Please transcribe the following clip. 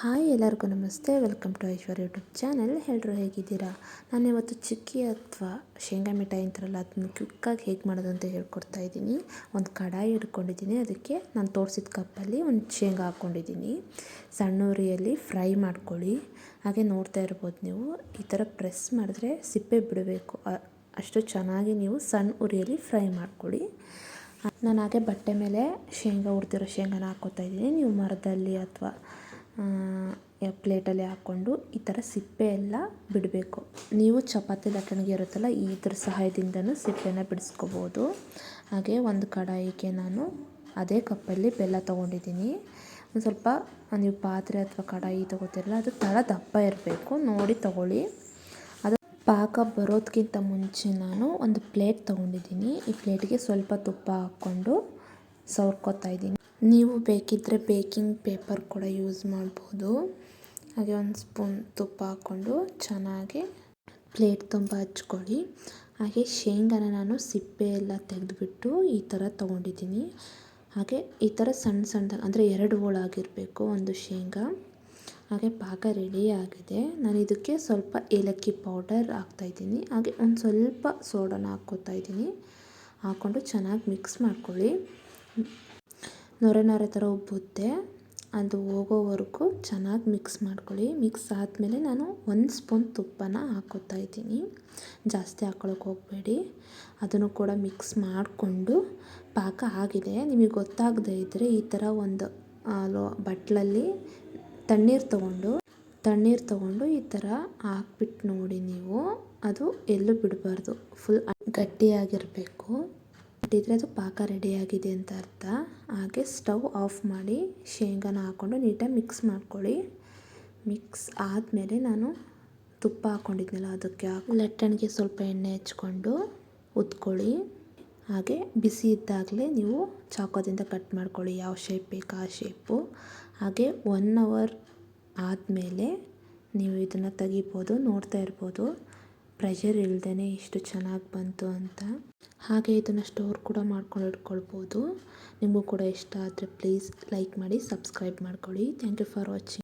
Hi ಎಲ್ಲರಿಗೂ ನಮಸ್ತೆ, welcome to Aishwar YouTube channel. ಎಲ್ಲರೂ ಹೇಗಿದ್ದೀರಾ? ನಾನು ಇವತ್ತು ಚಿಕ್ಕಿ ಅಥವಾ ಶೇಂಗಾ ಮಿಠಾಯಿ ಅಂತಾರಲ್ಲ, ಅದನ್ನು ಕ್ವಿಕ್ಕಾಗಿ ಹೇಗೆ ಮಾಡೋದು ಅಂತ ಹೇಳ್ಕೊಡ್ತಾ ಇದ್ದೀನಿ. ಒಂದು ಕಡಾಯಿ ಹಿಡ್ಕೊಂಡಿದ್ದೀನಿ. ಅದಕ್ಕೆ ನಾನು ತೋರಿಸಿದ ಕಪ್ಪಲ್ಲಿ ಒಂದು ಶೇಂಗಾ ಹಾಕ್ಕೊಂಡಿದ್ದೀನಿ ಸಣ್ಣ ಉರಿಯಲ್ಲಿ ಫ್ರೈ ಮಾಡ್ಕೊಳ್ಳಿ. ಹಾಗೆ ನೋಡ್ತಾ ಇರ್ಬೋದು ನೀವು. ಈ ಥರ ಪ್ರೆಸ್ ಮಾಡಿದ್ರೆ ಸಿಪ್ಪೆ ಬಿಡಬೇಕು. ಅಷ್ಟು ಚೆನ್ನಾಗಿ ನೀವು ಸಣ್ಣ ಉರಿಯಲ್ಲಿ ಫ್ರೈ ಮಾಡ್ಕೊಳ್ಳಿ. ನಾನು ಹಾಗೆ ಬಟ್ಟೆ ಮೇಲೆ ಶೇಂಗಾ, ಹುರಿದಿರೋ ಶೇಂಗಾನ ಹಾಕ್ಕೋತಾ ಇದ್ದೀನಿ. ನೀವು ಮರದಲ್ಲಿ ಅಥವಾ ಪ್ಲೇಟಲ್ಲಿ ಹಾಕ್ಕೊಂಡು ಈ ಥರ ಸಿಪ್ಪೆ ಎಲ್ಲ ಬಿಡಬೇಕು. ನೀವು ಚಪಾತಿ ಲಟ್ಟಣಿಗೆ ಇರುತ್ತಲ್ಲ ಇದ್ರ ಸಹಾಯದಿಂದನೂ ಸಿಪ್ಪೆನ ಬಿಡಿಸ್ಕೋಬೋದು. ಹಾಗೆ ಒಂದು ಕಡಾಯಿಗೆ ನಾನು ಅದೇ ಕಪ್ಪಲ್ಲಿ ಬೆಲ್ಲ ತೊಗೊಂಡಿದ್ದೀನಿ. ಒಂದು ಸ್ವಲ್ಪ, ನೀವು ಪಾತ್ರೆ ಅಥವಾ ಕಡಾಯಿ ತೊಗೋತಿರಲ್ಲ, ಅದು ತಳ ದಪ್ಪ ಇರಬೇಕು. ನೋಡಿ, ತೊಗೊಳ್ಳಿ. ಅದು ಪಾಕ ಬರೋದಕ್ಕಿಂತ ಮುಂಚೆ ನಾನು ಒಂದು ಪ್ಲೇಟ್ ತೊಗೊಂಡಿದ್ದೀನಿ. ಈ ಪ್ಲೇಟಿಗೆ ಸ್ವಲ್ಪ ತುಪ್ಪ ಹಾಕ್ಕೊಂಡು ಸವರ್ಕೋತಾ ಇದ್ದೀನಿ. ನೀವು ಬೇಕಿದ್ದರೆ ಬೇಕಿಂಗ್ ಪೇಪರ್ ಕೂಡ ಯೂಸ್ ಮಾಡ್ಬೋದು. ಹಾಗೆ ಒಂದು ಸ್ಪೂನ್ ತುಪ್ಪ ಹಾಕ್ಕೊಂಡು ಚೆನ್ನಾಗಿ ಪ್ಲೇಟ್ ತುಂಬ ಹಚ್ಕೊಳ್ಳಿ. ಹಾಗೆ ಶೇಂಗಾನ ನಾನು ಸಿಪ್ಪೆ ಎಲ್ಲ ತೆಗೆದುಬಿಟ್ಟು ಈ ಥರ ತೊಗೊಂಡಿದ್ದೀನಿ. ಹಾಗೆ ಈ ಥರ ಸಣ್ಣ ಸಣ್ಣದಾಗಿ ಅಂದರೆ ಎರಡು ಹೋಳಾಗಿರಬೇಕು ಒಂದು ಶೇಂಗಾ. ಹಾಗೆ ಪಾಕ ರೆಡಿ ಆಗಿದೆ. ನಾನು ಇದಕ್ಕೆ ಸ್ವಲ್ಪ ಏಲಕ್ಕಿ ಪೌಡರ್ ಹಾಕ್ತಾಯಿದ್ದೀನಿ ಹಾಗೆ ಒಂದು ಸ್ವಲ್ಪ ಸೋಡಾನ ಹಾಕ್ಕೋತಾ ಇದ್ದೀನಿ. ಹಾಕ್ಕೊಂಡು ಚೆನ್ನಾಗಿ ಮಿಕ್ಸ್ ಮಾಡ್ಕೊಳ್ಳಿ. ನೊರೆ ನೊರೆ ಥರ ಉಬ್ಬುತ್ತೆ. ಅದು ಹೋಗೋವರೆಗೂ ಚೆನ್ನಾಗಿ ಮಿಕ್ಸ್ ಮಾಡ್ಕೊಳ್ಳಿ. ಮಿಕ್ಸ್ ಆದಮೇಲೆ ನಾನು ಒಂದು ಸ್ಪೂನ್ ತುಪ್ಪನ ಹಾಕೋತಾ ಇದ್ದೀನಿ. ಜಾಸ್ತಿ ಹಾಕ್ಕೊಳಕ್ಕೆ ಹೋಗಬೇಡಿ. ಅದನ್ನು ಕೂಡ ಮಿಕ್ಸ್ ಮಾಡಿಕೊಂಡು ಪಾಕ ಆಗಿದೆ. ನಿಮಗೆ ಗೊತ್ತಾಗದೇ ಇದ್ದರೆ ಈ ಥರ ಒಂದು ಬಟ್ಲಲ್ಲಿ ತಣ್ಣೀರು ತೊಗೊಂಡು, ತಣ್ಣೀರು ತಗೊಂಡು ಈ ಥರ ಹಾಕ್ಬಿಟ್ಟು ನೋಡಿ ನೀವು. ಅದು ಎಲ್ಲೂ ಬಿಡಬಾರ್ದು. ಫುಲ್ ಗಟ್ಟಿಯಾಗಿರಬೇಕು. ಇಟ್ಟಿದ್ರೆ ಅದು ಪಾಕ ರೆಡಿಯಾಗಿದೆ ಅಂತ ಅರ್ಥ. ಹಾಗೆ ಸ್ಟವ್ ಆಫ್ ಮಾಡಿ ಶೇಂಗಾನ ಹಾಕ್ಕೊಂಡು ನೀಟಾಗಿ ಮಿಕ್ಸ್ ಮಾಡ್ಕೊಳ್ಳಿ. ಮಿಕ್ಸ್ ಆದಮೇಲೆ ನಾನು ತುಪ್ಪ ಹಾಕ್ಕೊಂಡಿದ್ನಲ್ಲ ಅದಕ್ಕೆ ಹಾಕಿ ಲಟ್ಟಣಿಗೆ ಸ್ವಲ್ಪ ಎಣ್ಣೆ ಹಚ್ಕೊಂಡು ಉದ್ಕೊಳ್ಳಿ. ಹಾಗೆ ಬಿಸಿ ಇದ್ದಾಗಲೇ ನೀವು ಚಾಕೋದಿಂದ ಕಟ್ ಮಾಡ್ಕೊಳ್ಳಿ ಯಾವ ಶೇಪ್ ಬೇಕು ಆ ಶೇಪು ಹಾಗೆ ಒನ್ ಅವರ್ ಆದಮೇಲೆ ನೀವು ಇದನ್ನು ತೆಗಿಬೋದು, ನೋಡ್ತಾ ಇರ್ಬೋದು. ಪ್ರೆಷರ್ ಇಲ್ಲದೇ ಇಷ್ಟು ಚೆನ್ನಾಗಿ ಬಂತು ಅಂತ. ಹಾಗೆ ಇದನ್ನು ಸ್ಟೋರ್ ಕೂಡ ಮಾಡ್ಕೊಂಡು ಇಟ್ಕೊಳ್ಬೋದು ನಿಮಗೂ ಕೂಡ ಇಷ್ಟ ಆದರೆ ಪ್ಲೀಸ್ ಲೈಕ್ ಮಾಡಿ ಸಬ್ಸ್ಕ್ರೈಬ್ ಮಾಡ್ಕೊಳ್ಳಿ. Thank you for watching